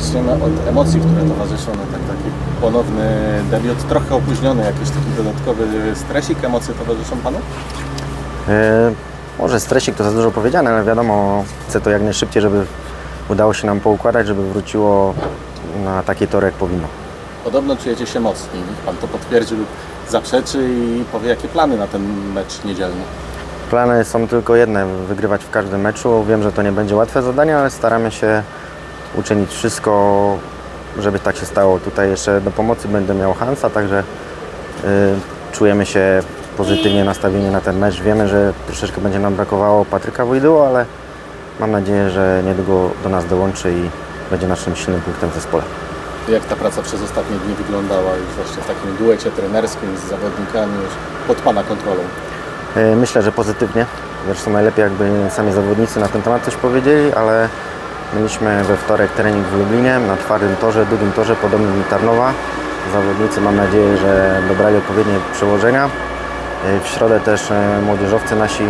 zaczniemy od emocji, które towarzyszą na tak, taki ponowny debiut, trochę opóźniony, jakiś taki dodatkowy stresik, emocje towarzyszą Panu? E, może stresik to za dużo powiedziane, ale wiadomo, chcę to jak najszybciej, żeby udało się nam poukładać, żeby wróciło na takie tory, jak powinno. Podobno czujecie się mocni, niech Pan to potwierdzi lub zaprzeczy i powie, jakie plany na ten mecz niedzielny. Plany są tylko jedne, wygrywać w każdym meczu. Wiem, że to nie będzie łatwe zadanie, ale staramy się uczynić wszystko, żeby tak się stało. Tutaj jeszcze do pomocy będę miał Hansa, także y, czujemy się pozytywnie nastawieni na ten mecz. Wiemy, że troszeczkę będzie nam brakowało Patryka Wojdyło, ale mam nadzieję, że niedługo do nas dołączy i będzie naszym silnym punktem w zespole. Jak ta praca przez ostatnie dni wyglądała już właśnie w takim duecie trenerskim z zawodnikami już pod Pana kontrolą? E, Myślę, że pozytywnie. Zresztą najlepiej jakby sami zawodnicy na ten temat coś powiedzieli, ale mieliśmy we wtorek trening w Lublinie na twardym torze, długim torze, podobnym do Tarnowa. Zawodnicy mam nadzieję, że dobrali odpowiednie przełożenia. E, W środę też e, młodzieżowcy nasi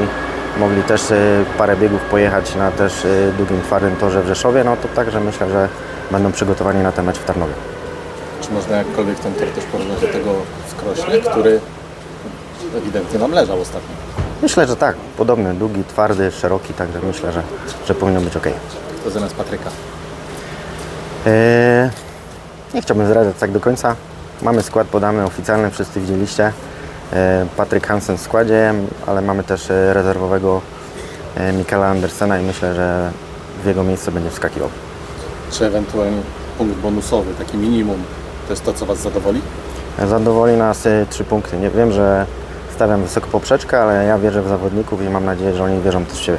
mogli też e, parę biegów pojechać na też długim, twardym torze w Rzeszowie. No to także myślę, że będą przygotowani na ten mecz w Tarnowie. Czy można jakkolwiek ten tor też porównać do tego w Krośnie, który ewidentnie nam leżał ostatnio? Myślę, że tak. Podobny, długi, twardy, szeroki, także myślę, że, że powinno być ok. To zamiast Patryka. Eee, nie chciałbym zdradzać tak do końca. Mamy skład podany oficjalny, wszyscy widzieliście. Eee, Patryk Hansen w składzie, ale mamy też e, rezerwowego e, Mikela Andersena i myślę, że w jego miejsce będzie wskakiwał. Czy ewentualnie punkt bonusowy, taki minimum, to jest to, co Was zadowoli? Zadowoli nas e, trzy punkty. Nie wiem, że stawiam wysoko poprzeczkę, ale ja wierzę w zawodników i mam nadzieję, że oni wierzą też w siebie.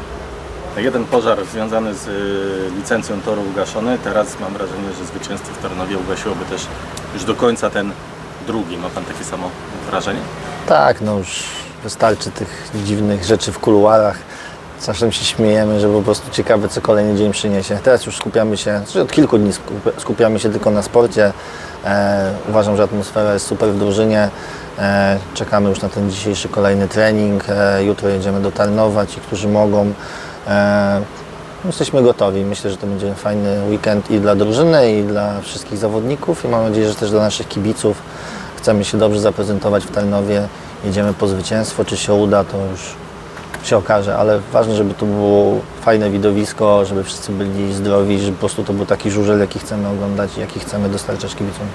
Jeden pożar związany z y, licencją toru ugaszony. Teraz mam wrażenie, że zwycięstwo w Tarnowie ugasiłoby też już do końca ten drugi. Ma Pan takie samo wrażenie? Tak, no już wystarczy tych dziwnych rzeczy w kuluarach. Czasem się śmiejemy, że po prostu ciekawe, co kolejny dzień przyniesie. Teraz już skupiamy się, znaczy od kilku dni skup- skupiamy się tylko na sporcie. E, uważam, że atmosfera jest super w drużynie. E, czekamy już na ten dzisiejszy kolejny trening. E, jutro jedziemy do Tarnowa, ci, którzy mogą. E, Jesteśmy gotowi. Myślę, że to będzie fajny weekend i dla drużyny, i dla wszystkich zawodników. I mam nadzieję, że też dla naszych kibiców. Chcemy się dobrze zaprezentować w Tarnowie. Jedziemy po zwycięstwo. Czy się uda, to już się okaże, ale ważne, żeby to było fajne widowisko, żeby wszyscy byli zdrowi, żeby po prostu to był taki żużel, jaki chcemy oglądać jaki chcemy dostarczać kibicom.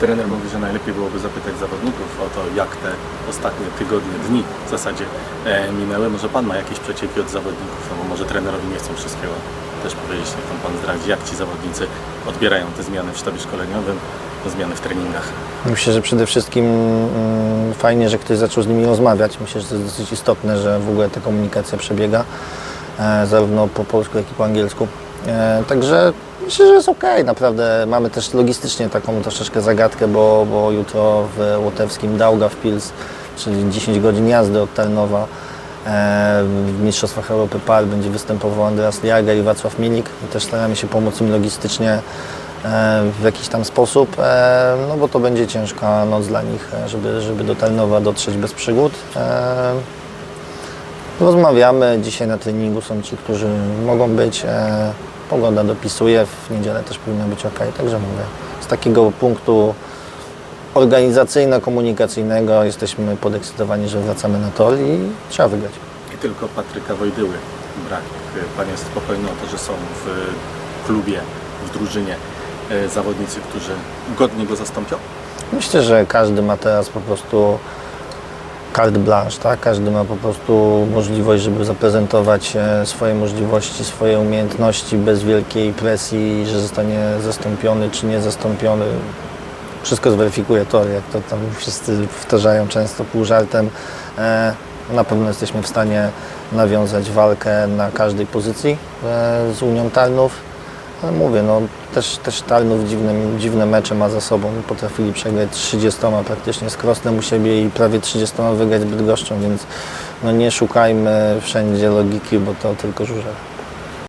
Trener mówi, że najlepiej byłoby zapytać zawodników o to, jak te ostatnie tygodnie, dni w zasadzie e, minęły. Może Pan ma jakieś przecieki od zawodników, no może trenerowi nie chcą wszystkiego też powiedzieć, niech Pan, pan zdradzi, jak ci zawodnicy odbierają te zmiany w sztabie szkoleniowym, te zmiany w treningach. Myślę, że przede wszystkim mm, fajnie, że ktoś zaczął z nimi rozmawiać. Myślę, że to jest dosyć istotne, że w ogóle ta komunikacja przebiega e, zarówno po polsku, jak i po angielsku. E, także myślę, że jest ok. Naprawdę mamy też logistycznie taką troszeczkę zagadkę, bo, bo jutro w Łotewskim Daugavpils, czyli 10 godzin jazdy od Tarnowa, e, w Mistrzostwach Europy PAR będzie występował Andreas Liaga i Wacław Milik. I też staramy się pomóc im logistycznie e, w jakiś tam sposób, e, no bo to będzie ciężka noc dla nich, żeby, żeby do Tarnowa dotrzeć bez przygód. Rozmawiamy, dzisiaj na treningu są ci, którzy mogą być, pogoda dopisuje, w niedzielę też powinno być ok, także mówię, z takiego punktu organizacyjno-komunikacyjnego jesteśmy podekscytowani, że wracamy na tor i trzeba wygrać. I tylko Patryka Wojdyły brak. Pan jest spokojny o to, że są w klubie, w drużynie e, zawodnicy, którzy godnie go zastąpią? Myślę, że każdy ma teraz po prostu carte blanche, tak? Każdy ma po prostu możliwość, żeby zaprezentować e, swoje możliwości, swoje umiejętności bez wielkiej presji, że zostanie zastąpiony czy nie zastąpiony. Wszystko zweryfikuje tor, jak to tam wszyscy powtarzają często pół żartem. E, Na pewno jesteśmy w stanie nawiązać walkę na każdej pozycji e, z Unią Tarnów. Ale mówię, no też, też Tarnów dziwne, dziwne mecze ma za sobą. Potrafili przegrać 30 praktycznie z Krosnem u siebie i prawie 30 wygrać z Bydgoszczą, więc no nie szukajmy wszędzie logiki, bo to tylko żurze.